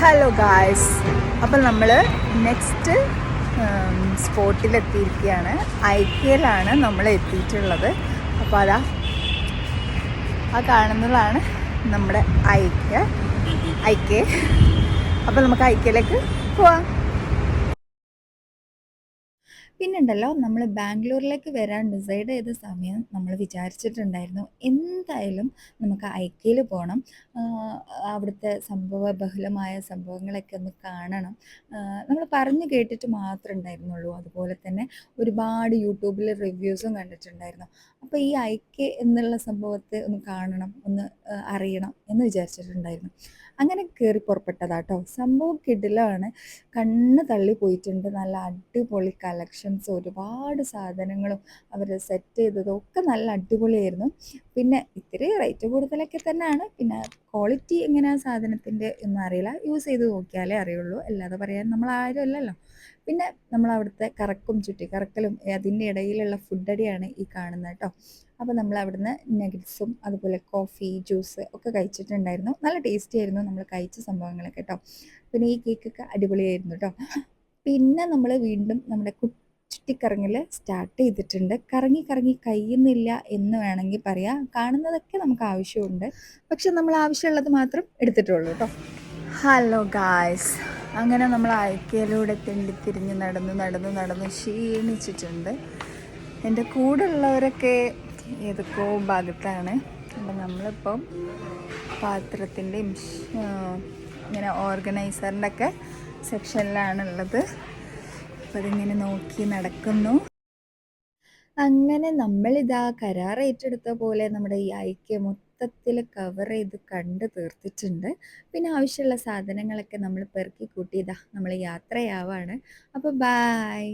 Hello guys അപ്പം നമ്മൾ next സ്പോട്ടിലെത്തിയിരിക്കുകയാണ് ഐക്യയിലാണ് നമ്മൾ എത്തിയിട്ടുള്ളത്. അപ്പോൾ അതാ ആ കാണുന്നതാണ് നമ്മുടെ ഐക്യ ഐക്യ അപ്പോൾ നമുക്ക് ഐക്യയിലേക്ക് പോവാം. പിന്നുണ്ടല്ലോ നമ്മൾ ബാംഗ്ലൂരിലേക്ക് വരാൻ ഡിസൈഡ് ചെയ്ത സമയം നമ്മൾ വിചാരിച്ചിട്ടുണ്ടായിരുന്നു. എന്തായാലും നമുക്ക് ഐക്യയിൽ പോകണം അവിടുത്തെ സംഭവ ബഹുലമായ സംഭവങ്ങളൊക്കെ ഒന്ന് കാണണം. നമ്മൾ പറഞ്ഞു കേട്ടിട്ട് മാത്രമേ ഉണ്ടായിരുന്നുള്ളൂ. അതുപോലെ തന്നെ ഒരുപാട് യൂട്യൂബിൽ റിവ്യൂസും കണ്ടിട്ടുണ്ടായിരുന്നു. അപ്പോൾ ഈ ഐക്യ എന്നുള്ള സംഭവത്തെ ഒന്ന് കാണണം ഒന്ന് അറിയണം എന്ന് വിചാരിച്ചിട്ടുണ്ടായിരുന്നു. അങ്ങനെ കയറി പുറപ്പെട്ടതാട്ടോ. സംഭവം കിടിലാണ്. കണ്ണ് തള്ളി പോയിട്ടുണ്ട്. നല്ല അടിപൊളി കളക്ഷൻസ് ഒരുപാട് സാധനങ്ങളും അവർ സെറ്റ് ചെയ്തതും ഒക്കെ നല്ല അടിപൊളിയായിരുന്നു. പിന്നെ ഇത്തിരി റേറ്റ് കൂടുതലൊക്കെ തന്നെയാണ്. പിന്നെ ക്വാളിറ്റി എങ്ങനെയാ സാധനത്തിന്റെ ഒന്നും അറിയില്ല. യൂസ് ചെയ്ത് നോക്കിയാലേ അറിയുള്ളൂ. അല്ലാതെ പറയാൻ നമ്മൾ ആരും അല്ലല്ലോ. പിന്നെ നമ്മൾ അവിടുത്തെ കറക്കും ചുറ്റി കറക്കലും അതിന്റെ ഇടയിലുള്ള ഫുഡടിയാണ് ഈ കാണുന്നത് കേട്ടോ. അപ്പോൾ നമ്മൾ അവിടുന്ന് നഗറ്റ്സും അതുപോലെ കോഫി ജ്യൂസ് ഒക്കെ കഴിച്ചിട്ടുണ്ടായിരുന്നു. നല്ല ടേസ്റ്റി ആയിരുന്നു നമ്മൾ കഴിച്ച സംഭവങ്ങളൊക്കെ കേട്ടോ പിന്നെ ഈ കേക്കൊക്കെ അടിപൊളിയായിരുന്നു കേട്ടോ പിന്നെ നമ്മൾ വീണ്ടും നമ്മുടെ കുറ്റിക്കറങ്ങിൽ സ്റ്റാർട്ട് ചെയ്തിട്ടുണ്ട്. കറങ്ങി കറങ്ങി കഴിയുന്നില്ല എന്ന് വേണമെങ്കിൽ പറയാം. കാണുന്നതൊക്കെ നമുക്ക് ആവശ്യമുണ്ട്. പക്ഷെ നമ്മൾ ആവശ്യമുള്ളത് മാത്രം എടുത്തിട്ടുള്ളൂ കേട്ടോ ഹലോ ഗായ്സ് അങ്ങനെ നമ്മൾ ഐക്യയിലൂടെ തെണ്ടിത്തിരിഞ്ഞ് നടന്ന് നടന്ന് നടന്ന് ക്ഷീണിച്ചിട്ടുണ്ട്. എന്റെ കൂടെ ഉള്ളവരൊക്കെ ഏതൊക്കെയോ ഭാഗത്താണ്. അപ്പം നമ്മളിപ്പം പാത്രത്തിന്റെയും ഇങ്ങനെ ഓർഗനൈസറിന്റെ ഒക്കെ സെക്ഷനിലാണുള്ളത്. അപ്പം അതിങ്ങനെ നോക്കി നടക്കുന്നു. അങ്ങനെ നമ്മളിതാ കരാർ ഏറ്റെടുത്ത പോലെ നമ്മുടെ ഈ ഐക്യം മൊത്തത്തിൽ കവർ ചെയ്ത് കണ്ട് തീർത്തിട്ടുണ്ട്. പിന്നെ ആവശ്യമുള്ള സാധനങ്ങളൊക്കെ നമ്മൾ പെറുക്കി കൂട്ടിയതാ നമ്മൾ യാത്രയാവാണ്. അപ്പോൾ ബായ്